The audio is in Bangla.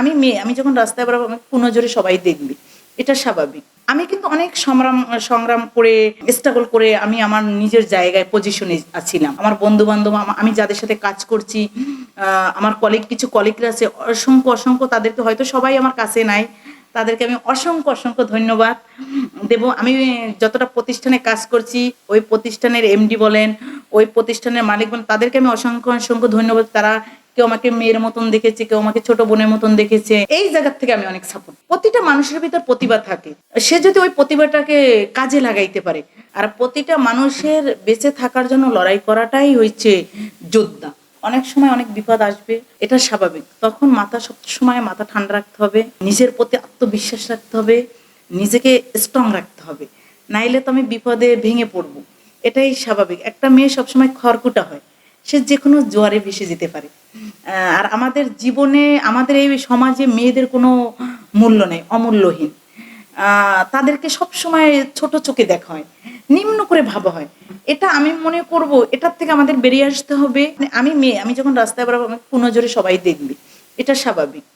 আমি মেয়ে আমি যখন রাস্তায় বেরোবো আমাকে পুনজোরে সবাই দেখবে। এটা স্বাভাবিক। আমি কিন্তু অনেক সংগ্রাম সংগ্রাম করে স্ট্রাগল করে আমি আমার নিজের জায়গায় পজিশনে আছিলাম আমার বন্ধু বান্ধব আমি যাদের সাথে কাজ করছি আমার কলিগ কিছু কলিগরা আছে, অসংখ্য অসংখ্য তাদেরকে হয়তো সবাই আমার কাছে নাই। তাদেরকে আমি অসংখ্য অসংখ্য ধন্যবাদ। দেব, আমি যতটা প্রতিষ্ঠানে কাজ করছি, ওই প্রতিষ্ঠানের এমডি বলেন, ওই প্রতিষ্ঠানের মালিক বলেন, তাদেরকে আমি অসংখ্য অসংখ্য ধন্যবাদ। তারা কেউ আমাকে মেয়ের মতন দেখেছে, কেউ আমাকে ছোট বোনের মতন দেখেছে। এই জায়গার থেকে আমি অনেক সাপোর্ট প্রতিটা মানুষের ভিতর প্রতিভা থাকে। সে যদি ওই প্রতিভাটাকে কাজে লাগাইতে পারে, আর প্রতিটা মানুষের বেঁচে থাকার জন্য লড়াই করাটাই হচ্ছে যোদ্ধা। অনেক সময় অনেক বিপদ আসবে, এটা স্বাভাবিক। তখন মাথা সব সময় মাথা ঠান্ডা রাখতে হবে, নিজের প্রতি আত্মবিশ্বাস রাখতে হবে, নিজেকে স্ট্রং রাখতে হবে। নাইলে তো আমি বিপদে ভেঙে পড়ব। এটাই স্বাভাবিক। একটা মেয়ে সবসময় খড়কুটা হয়। সে যে কোনো জোয়ারে ভেসে যেতে পারে। আর আমাদের জীবনে, আমাদের এই সমাজে মেয়েদের কোনো মূল্য নেই, অমূল্যহীন। তাদেরকে সব সময় ছোট চোখে দেখা হয়, নিম্ন করে ভাবা হয়। এটা আমি মনে করব, এটার থেকে আমাদের বেরিয়ে আসতে হবে। আমি মেয়ে, আমি যখন রাস্তায় বেরোবো আমাকে পুনজোরে সবাই দেখবে। এটা স্বাভাবিক।